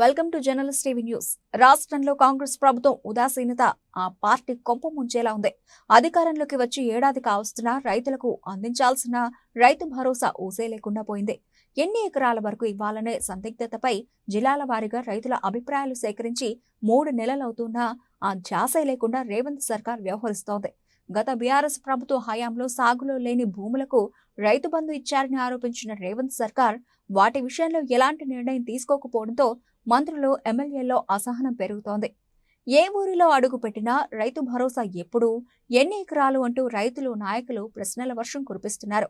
Welcome to journalist TV news. రాష్ట్రంలో కాంగ్రెస్ ప్రభుత్వం ఉదాసీనత ఆ పార్టీ కొంప ముంచేలా ఉంది. అధికారంలోకి వచ్చి ఏడాది కావస్తున్నా రైతులకు అందించాల్సిన రైతు భరోసా ఊసే లేకుండా పోయింది. ఎన్ని ఎకరాల వరకు ఇవ్వాలనే సందిగ్ధతపై జిల్లాల వారీగా రైతుల అభిప్రాయాలు సేకరించి మూడు నెలలవుతున్నా ఆ ధ్యాసే లేకుండా రేవంత్ సర్కార్ వ్యవహరిస్తోంది. గత బీఆర్ఎస్ ప్రభుత్వ హయాంలో సాగులో లేని భూములకు రైతు బంధు ఇచ్చారని ఆరోపించిన రేవంత్ సర్కార్ వాటి విషయంలో ఎలాంటి నిర్ణయం తీసుకోకపోవడంతో మంత్రులు ఎమ్మెల్యేల్లో అసహనం పెరుగుతోంది. ఏ ఊరిలో అడుగు పెట్టినా రైతు భరోసా ఎప్పుడు ఎన్ని ఎకరాలు అంటూ రైతులు నాయకులు ప్రశ్నల వర్షం కురిపిస్తున్నారు.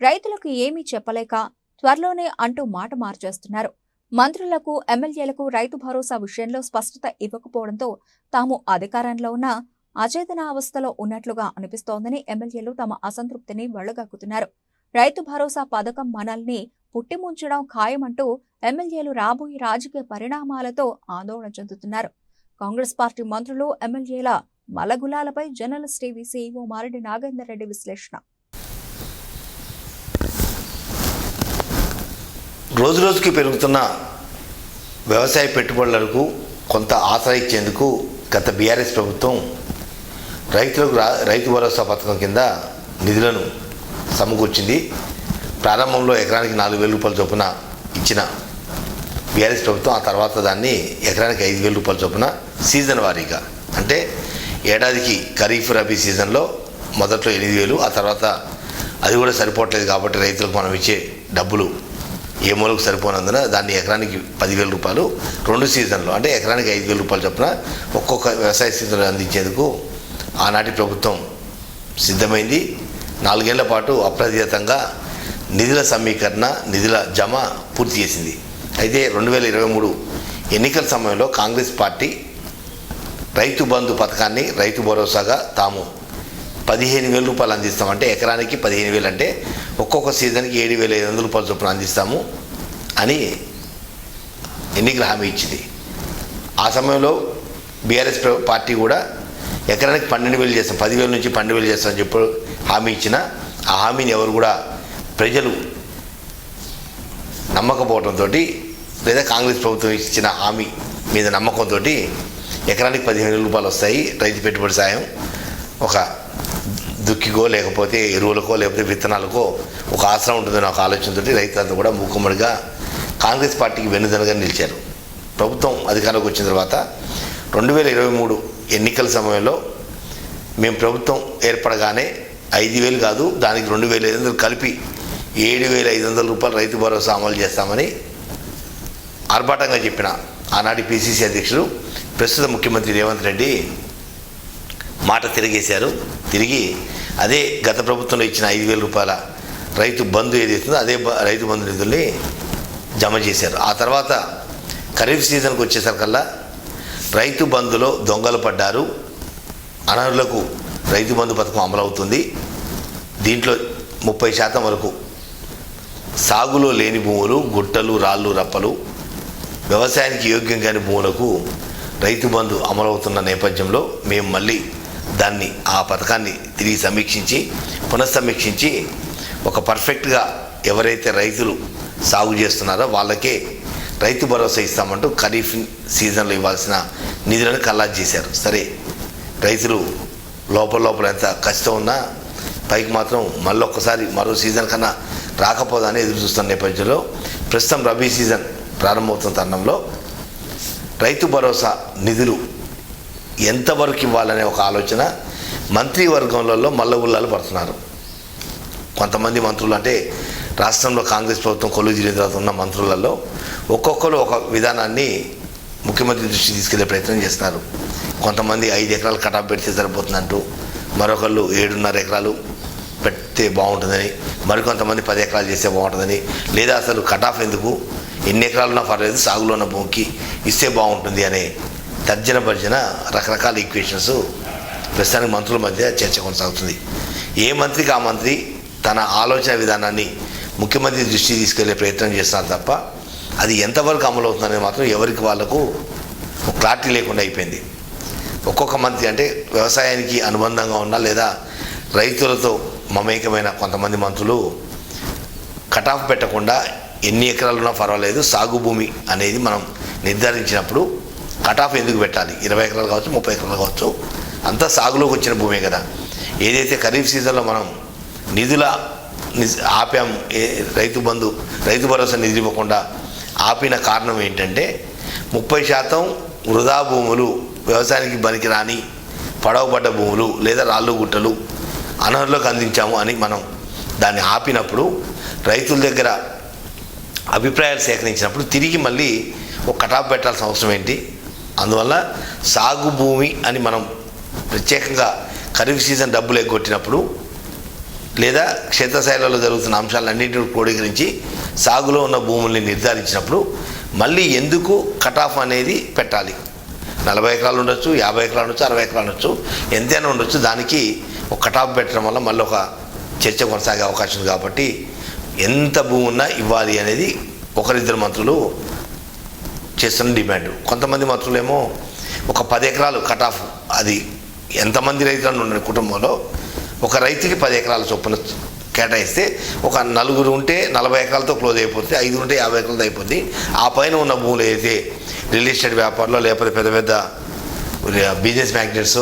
రైతులకు ఏమీ చెప్పలేక త్వరలోనే అంటూ మాట మార్చేస్తున్నారు. మంత్రులకు ఎమ్మెల్యేలకు రైతు భరోసా విషయంలో స్పష్టత ఇవ్వకపోవడంతో తాము అధికారంలో ఉన్న అచేతన అవస్థలో ఉన్నట్లుగా అనిపిస్తోందని ఎమ్మెల్యేలు తమ అసంతృప్తిని వెళ్ళగక్కుతున్నారు రైతు భరోసా పథకం మనల్ని పుట్టిముంచడం ఖాయమంటూ ఎమ్మెల్యేలు రాబోయే రాజకీయ పరిణామాలతో ఆందోళన చెందుతున్నారు. కాంగ్రెస్ పార్టీ మంత్రులు ఎమ్మెల్యేల మలగులాలపై journalist TV CEO Mareddy Nagender Reddy విశ్లేషణ. రోజు రోజుకి పెరుగుతున్న వ్యవసాయ పెట్టుబడులకు కొంత ఆసరా ఇచ్చేందుకు గత బీఆర్ఎస్ ప్రభుత్వం రైతులకు రైతు భరోసా పథకం కింద నిధులను సమకూర్చింది. ప్రారంభంలో ఎకరానికి నాలుగు వేల రూపాయల చొప్పున ఇచ్చిన బీఆర్ఎస్ ప్రభుత్వం ఆ తర్వాత దాన్ని ఎకరానికి ఐదు వేల రూపాయల చొప్పున సీజన్ వారీగా. అంటే ఏడాదికి ఖరీఫ్ రబీ సీజన్లో మొదట్లో ఎనిమిది వేలు ఆ తర్వాత అది కూడా సరిపోవట్లేదు కాబట్టి రైతులకు మనం ఇచ్చే డబ్బులు ఏ మూలకు సరిపోనందున దాన్ని ఎకరానికి పదివేల రూపాయలు రెండు సీజన్లు అంటే ఎకరానికి ఐదు వేల రూపాయలు చొప్పున ఒక్కొక్క వ్యవసాయ సీజన్లు అందించేందుకు ఆనాటి ప్రభుత్వం సిద్ధమైంది. నాలుగేళ్ళ పాటు అప్రతిహతంగా నిధుల సమీకరణ నిధుల జమ పూర్తి చేసింది. అయితే రెండు వేల ఇరవై మూడు ఎన్నికల సమయంలో కాంగ్రెస్ పార్టీ రైతు బంధు పథకాన్ని రైతు భరోసాగా తాము పదిహేను వేల రూపాయలు అందిస్తామంటే ఎకరానికి పదిహేను వేలు అంటే ఒక్కొక్క సీజన్కి ఏడు వేల ఐదు వందల రూపాయల చొప్పున అందిస్తాము అని ఎన్నికల హామీ ఇచ్చింది. ఆ సమయంలో బీఆర్ఎస్ పార్టీ కూడా ఎకరానికి పన్నెండు వేలు చేస్తాం. పదివేల నుంచి పన్నెండు వేలు చేస్తామని చెప్పి హామీ ఇచ్చిన ఆ హామీని ఎవరు కూడా ప్రజలు నమ్మకపోవడంతో లేదా కాంగ్రెస్ ప్రభుత్వం ఇచ్చిన హామీ మీద నమ్మకంతో ఎకరానికి పదిహేను రూపాయలు వస్తాయి రైతు పెట్టుబడి సాయం. ఒక దుక్కికో లేకపోతే ఎరువులకో లేకపోతే విత్తనాలకో ఒక ఆసరా ఉంటుందని ఒక ఆలోచనతో రైతులంతా కూడా మూకుమ్మడిగా కాంగ్రెస్ పార్టీకి వెన్నుదనగా నిలిచారు. ప్రభుత్వం అధికారంలోకి వచ్చిన తర్వాత రెండు వేల ఇరవై మూడు ఎన్నికల సమయంలో మేము ప్రభుత్వం ఏర్పడగానే ఐదు వేలు కాదు దానికి రెండు వేల ఐదు వందలు కలిపి ఏడు వేల ఐదు వందల రూపాయలు రైతు భరోసా అమలు చేస్తామని ఆర్భాటంగా చెప్పిన ఆనాటి పిసిసి అధ్యక్షుడు ప్రస్తుత ముఖ్యమంత్రి రేవంత్ రెడ్డి మాట తిరిగేశారు. తిరిగి అదే గత ప్రభుత్వంలో ఇచ్చిన ఐదు వేల రూపాయల రైతు బంధు ఏదైతుందో అదే బ- రైతు బంధు నిధుల్ని జమ చేశారు. ఆ తర్వాత ఖరీఫ్ సీజన్కి వచ్చేసరికల్లా రైతు బంధులో దొంగలు పడ్డారు. అనర్హులకు రైతు బంధు పథకం అమలవుతుంది. దీంట్లో ముప్పై శాతం వరకు సాగులో లేని భూములు గుట్టలు రాళ్ళు రప్పలు వ్యవసాయానికి యోగ్యం కాని భూములకు రైతు బంధు అమలవుతున్న నేపథ్యంలో మేము మళ్ళీ దాన్ని ఆ పథకాన్ని తిరిగి సమీక్షించి పునఃసమీక్షించి ఒక పర్ఫెక్ట్గా ఎవరైతే రైతులు సాగు చేస్తున్నారో వాళ్ళకే రైతు భరోసా ఇస్తామంటూ ఖరీఫ్ సీజన్లో ఇవ్వాల్సిన నిధులను కల్లాజ్ చేశారు. సరే రైతులు లోపల లోపల ఎంత కష్టం ఉన్నా పైకి మాత్రం మళ్ళీ ఒక్కసారి మరో సీజన్ కన్నా రాకపోదని ఎదురు చూస్తున్న నేపథ్యంలో ప్రస్తుతం రబీ సీజన్ ప్రారంభమవుతున్న తరుణంలో రైతు భరోసా నిధులు ఎంతవరకు ఇవ్వాలనే ఒక ఆలోచన మంత్రివర్గంలో మల్లగుల్లాలు పడుతున్నారు. కొంతమంది మంత్రులు అంటే రాష్ట్రంలో కాంగ్రెస్ ప్రభుత్వం కొలువు తీరిన తర్వాత ఉన్న మంత్రులలో ఒక్కొక్కరు ఒక విధానాన్ని ముఖ్యమంత్రి దృష్టికి తీసుకెళ్ళే ప్రయత్నం చేస్తున్నారు కొంతమంది ఐదు ఎకరాలు కటాఫ్ పెడితే సరిపోతుందంటూ మరొకళ్ళు ఏడున్నర ఎకరాలు పెడితే బాగుంటుందని మరికొంతమంది పది ఎకరాలు చేస్తే బాగుంటుందని లేదా అసలు కటాఫ్ ఎందుకు? ఎన్ని ఎకరాలున్నా పర్లేదు సాగులో ఉన్న భూమికి ఇస్తే బాగుంటుంది అనే తర్జన భర్జన రకరకాల ఈక్వేషన్స్ ప్రస్తుతానికి మంత్రుల మధ్య చర్చ కొనసాగుతుంది. ఏ మంత్రికి ఆ మంత్రి తన ఆలోచన విధానాన్ని ముఖ్యమంత్రి దృష్టి తీసుకెళ్ళే ప్రయత్నం చేస్తున్నారు తప్ప అది ఎంతవరకు అమలు అవుతుందనేది మాత్రం ఎవరికి వాళ్ళకు క్లారిటీ లేకుండా అయిపోయింది. ఒక్కొక్క మంత్రి అంటే వ్యవసాయానికి అనుబంధంగా ఉన్న లేదా రైతులతో మమేకమైన కొంతమంది మంత్రులు కటాఫ్ పెట్టకుండా ఎన్ని ఎకరాలు ఉన్నా పర్వాలేదు. సాగు భూమి అనేది మనం నిర్ధారించినప్పుడు కట్ ఆఫ్ ఎందుకు పెట్టాలి? ఇరవై ఎకరాలు కావచ్చు ముప్పై ఎకరాలు కావచ్చు అంతా సాగులోకి వచ్చిన భూమే కదా. ఏదైతే ఖరీఫ్ సీజన్లో మనం నిధుల ఆపాం ఏ రైతు బంధు రైతు భరోసా నిధులు ఇవ్వకుండా ఆపిన కారణం ఏంటంటే ముప్పై శాతం వృధా భూములు వ్యవసాయానికి పనికిరాని పడవబడ్డ భూములు లేదా రాళ్ళు గుట్టలు అనర్హులకు అందించాము అని మనం దాన్ని ఆపినప్పుడు రైతుల దగ్గర అభిప్రాయాలు సేకరించినప్పుడు తిరిగి మళ్ళీ ఒక కటాఫ్ పెట్టాల్సిన అవసరం ఏంటి? అందువల్ల సాగు భూమి అని మనం ప్రత్యేకంగా ఖరీఫ్ సీజన్ డబ్బులు ఎగ్గొట్టినప్పుడు లేదా క్షేత్రస్థాయిలలో జరుగుతున్న అంశాలన్నింటిని క్రోడీకరించి సాగులో ఉన్న భూముల్ని నిర్ధారించినప్పుడు మళ్ళీ ఎందుకు కటాఫ్ అనేది పెట్టాలి? నలభై ఎకరాలు ఉండొచ్చు యాభై ఎకరాలు ఉండొచ్చు అరవై ఎకరాలు ఉండొచ్చు ఎంతైనా ఉండొచ్చు. దానికి ఒక కటాఫ్ పెట్టడం వల్ల మళ్ళీ ఒక చర్చ కొనసాగే అవకాశం ఉంది కాబట్టి ఎంత భూమి ఉన్నా ఇవ్వాలి అనేది ఒకరిద్దరు మంత్రులు చేస్తున్న డిమాండ్. కొంతమంది మంత్రులేమో ఒక పది ఎకరాలు కట్ ఆఫ్ అది ఎంతమంది రైతులను ఉన్న కుటుంబంలో ఒక రైతుకి పది ఎకరాల చొప్పున కేటాయిస్తే ఒక నలుగురు ఉంటే నలభై ఎకరాలతో క్లోజ్ అయిపోతుంది ఐదు ఉంటే యాభై ఎకరాలతో అయిపోతుంది ఆ పైన ఉన్న భూములు అయితే రియల్ ఎస్టేట్ వ్యాపారంలో లేకపోతే పెద్ద పెద్ద బిజినెస్ మ్యాగ్నెట్స్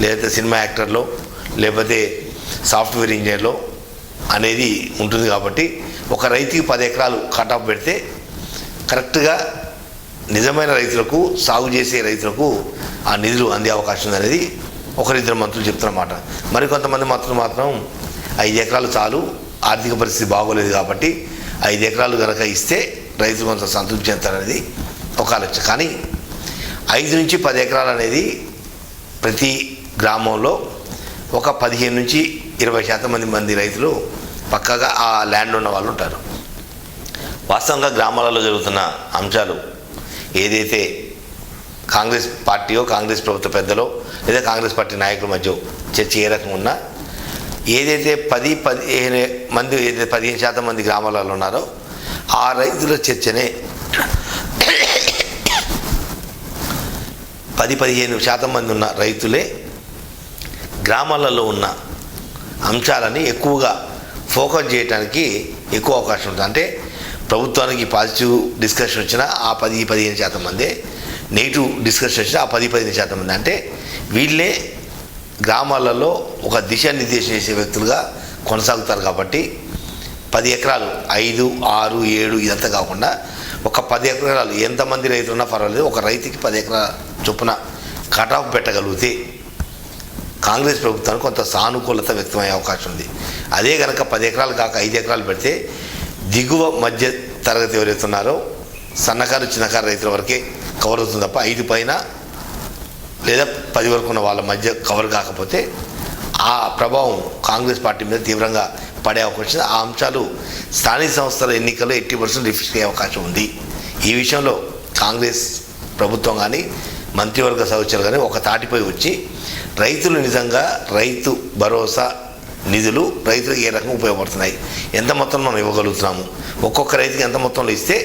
లేకపోతే సినిమా యాక్టర్లో లేకపోతే సాఫ్ట్వేర్ ఇంజనీర్లో అనేది ఉంటుంది కాబట్టి ఒక రైతుకి పది ఎకరాలు కట్ ఆఫ్ పెడితే కరెక్ట్గా నిజమైన రైతులకు సాగు చేసే రైతులకు ఆ నిధులు అందే అవకాశం అనేది ఒకరిద్దరు మంత్రులు చెప్తున్నమాట. మరికొంతమంది మంత్రులు మాత్రం ఐదు ఎకరాలు చాలు ఆర్థిక పరిస్థితి బాగోలేదు కాబట్టి ఐదు ఎకరాలు కనుక ఇస్తే రైతులు కొంత సంతృప్తి చెందుతారనేది ఒక ఆలోచన. కానీ ఐదు నుంచి పది ఎకరాలు అనేది ప్రతి గ్రామంలో ఒక పదిహేను నుంచి ఇరవై శాతం మంది మంది రైతులు పక్కాగా ఆ ల్యాండ్ ఉన్న వాళ్ళు ఉంటారు. వాస్తవంగా గ్రామాలలో జరుగుతున్న అంశాలు ఏదైతే కాంగ్రెస్ పార్టీయో కాంగ్రెస్ ప్రభుత్వ పెద్దలో లేదా కాంగ్రెస్ పార్టీ నాయకుల మధ్య చర్చ ఏ రకంగా ఉన్నా ఏదైతే పది పదిహేను మంది ఏదైతే పదిహేను శాతం మంది గ్రామాలలో ఉన్నారో ఆ రైతుల చర్చనే పది పదిహేను శాతం మంది ఉన్న రైతులే గ్రామాలలో ఉన్న అంశాలని ఎక్కువగా ఫోకస్ చేయడానికి ఎక్కువ అవకాశం ఉంటుంది. అంటే ప్రభుత్వానికి పాజిటివ్ డిస్కషన్ వచ్చినా ఆ పది పదిహేను శాతం మంది. నెగిటివ్ డిస్కషన్ వచ్చినా ఆ పది పదిహేను శాతం మంది. అంటే వీళ్ళే గ్రామాలలో ఒక దిశానిర్దేశం చేసే వ్యక్తులుగా కొనసాగుతారు కాబట్టి పది ఎకరాలు ఐదు ఆరు ఏడు ఇదంతా కాకుండా ఒక పది ఎకరాలు ఎంతమంది రైతులు ఉన్నా పర్వాలేదు. ఒక రైతుకి పది ఎకరాల చొప్పున కట్ ఆఫ్ పెట్టగలిగితే కాంగ్రెస్ ప్రభుత్వానికి కొంత సానుకూలత వ్యక్తమయ్యే అవకాశం ఉంది. అదే కనుక పది ఎకరాలు కాక ఐదు ఎకరాలు పెడితే దిగువ మధ్య తరగతి ఎవరైతే ఉన్నారో సన్నకారు చిన్నకారు రైతుల వరకే కవర్ అవుతుంది తప్ప ఐదు పైన లేదా పది వరకు ఉన్న వాళ్ళ మధ్య కవర్ కాకపోతే ఆ ప్రభావం కాంగ్రెస్ పార్టీ మీద తీవ్రంగా పడే అవకాశం ఆ అంశాలు స్థానిక సంస్థల ఎన్నికల్లో ఎయిటీ పర్సెంట్ రిఫ్లెక్ట్ అయ్యే అవకాశం ఉంది. ఈ విషయంలో కాంగ్రెస్ ప్రభుత్వం కానీ మంత్రివర్గ సహచరులు కానీ ఒక తాటిపై వచ్చి రైతులు నిజంగా రైతు భరోసా నిధులు రైతులకు ఏ రకంగా ఉపయోగపడుతున్నాయి? ఎంత మొత్తం మనం ఇవ్వగలుగుతున్నాము? ఒక్కొక్క రైతుకి ఎంత మొత్తంలో ఇస్తే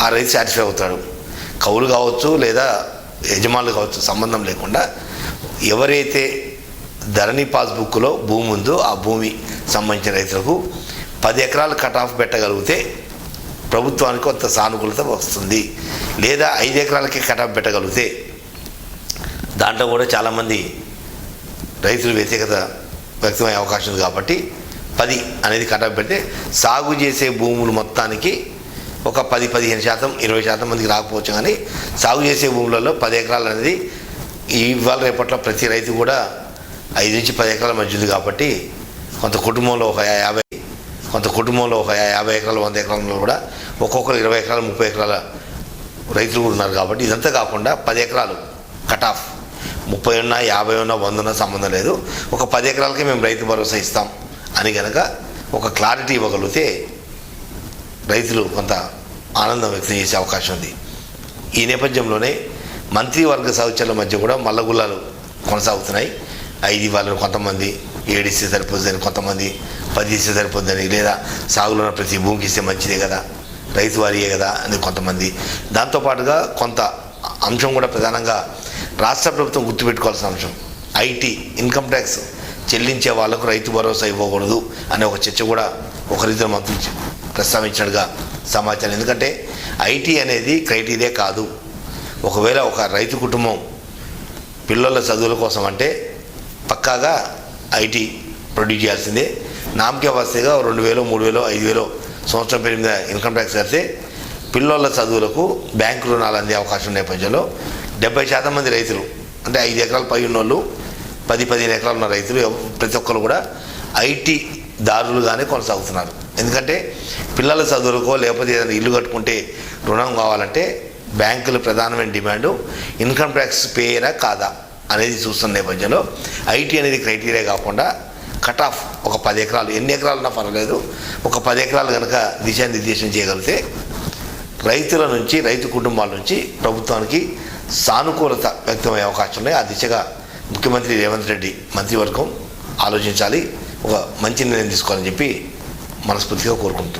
ఆ రైతు సాటిస్ఫై అవుతాడు? కౌలు కావచ్చు లేదా యజమానులు కావచ్చు సంబంధం లేకుండా ఎవరైతే ధరణి పాస్బుక్లో భూమి ఉందో ఆ భూమి సంబంధించిన రైతులకు పది ఎకరాలు కట్ ఆఫ్ పెట్టగలిగితే ప్రభుత్వానికి కొంత సానుకూలత వస్తుంది. లేదా ఐదు ఎకరాలకి కటాప్ పెట్టగలిగితే దాంట్లో కూడా చాలామంది రైతులు వ్యతిరేకత వ్యక్తమయ్యే అవకాశం ఉంది కాబట్టి పది అనేది కటాప్ పెడితే సాగు చేసే భూములు మొత్తానికి ఒక పది పదిహేను శాతం ఇరవై శాతం మందికి రాకపోవచ్చు కానీ సాగు చేసే భూములలో పది ఎకరాలు అనేది ఇవాళ రేపట్లో ప్రతి రైతు కూడా ఐదు నుంచి పది ఎకరాల మధ్య ఉంది కాబట్టి కొంత కుటుంబంలో ఒక యాభై కొంత కుటుంబంలో ఒక యాభై ఎకరాలు వంద ఎకరాలలో కూడా ఒక్కొక్కరు ఇరవై ఎకరాలు ముప్పై ఎకరాల రైతులు కూడా ఉన్నారు కాబట్టి ఇదంతా కాకుండా పది ఎకరాలు కట్ ఆఫ్ ముప్పై ఉన్నా యాభై ఉన్నా వంద ఉన్నా సంబంధం లేదు. ఒక పది ఎకరాలకే మేము రైతు భరోసా ఇస్తాం అని కనుక ఒక క్లారిటీ ఇవ్వగలిగితే రైతులు కొంత ఆనందం వ్యక్తం చేసే అవకాశం ఉంది. ఈ నేపథ్యంలోనే మంత్రివర్గ సహచరుల మధ్య కూడా మల్లగుల్లాలు కొనసాగుతున్నాయి. ఐదు ఇవ్వాలని కొంతమంది ఏడిస్తే సరిపోతుందని కొంతమంది పది ఇస్తే సరిపోతుందని లేదా సాగులో ఉన్న ప్రతి భూమికి ఇస్తే మంచిదే కదా రైతు వారియే కదా అని కొంతమంది. దాంతోపాటుగా కొంత అంశం కూడా ప్రధానంగా రాష్ట్ర ప్రభుత్వం గుర్తుపెట్టుకోవాల్సిన అంశం. ఐటీ ఇన్కమ్ ట్యాక్స్ చెల్లించే వాళ్ళకు రైతు భరోసా ఇవ్వకూడదు అనే ఒక చర్చ కూడా ఒకరిద్దరు మంత్రులు ప్రస్తావించినట్టుగా సమాచారం. ఎందుకంటే ఐటీ అనేది క్రైటీరియా కాదు. ఒకవేళ ఒక రైతు కుటుంబం పిల్లల చదువుల కోసం అంటే పక్కాగా ఐటీ ప్రొడ్యూస్ చేయాల్సిందే. నామకే వస్తేగా రెండు వేలు మూడు వేలు ఐదు వేలు సంవత్సరం పేరు మీద ఇన్కమ్ ట్యాక్స్ కడితే పిల్లల చదువులకు బ్యాంకు రుణాలు అందే అవకాశం నేపథ్యంలో డెబ్బై శాతం మంది రైతులు అంటే ఐదు ఎకరాలు పై ఉన్నోళ్ళు పది పదిహేను ఎకరాలు ఉన్న రైతులు ప్రతి ఒక్కరు కూడా ఐటీ దారులుగానే కొనసాగుతున్నారు. ఎందుకంటే పిల్లల చదువులకో లేకపోతే ఏదైనా ఇల్లు కట్టుకుంటే రుణం కావాలంటే బ్యాంకులు ప్రధానమైన డిమాండు ఇన్కమ్ ట్యాక్స్ పేయరా కాదా? అనేది చూస్తున్న నేపథ్యంలో ఐటీ అనేది క్రైటీరియా కాకుండా కట్ ఆఫ్ ఒక పది ఎకరాలు ఎన్ని ఎకరాలు ఉన్నా పర్వాలేదు. ఒక పది ఎకరాలు కనుక దిశానిర్దేశం చేయగలిగితే రైతుల నుంచి రైతు కుటుంబాల నుంచి ప్రభుత్వానికి సానుకూలత వ్యక్తమయ్యే అవకాశం ఉన్నాయి. ఆ దిశగా ముఖ్యమంత్రి రేవంత్ రెడ్డి మంత్రివర్గం ఆలోచించాలి. ఒక మంచి నిర్ణయం తీసుకోవాలని చెప్పి మనస్ఫూర్తిగా కోరుకుంటున్నాం.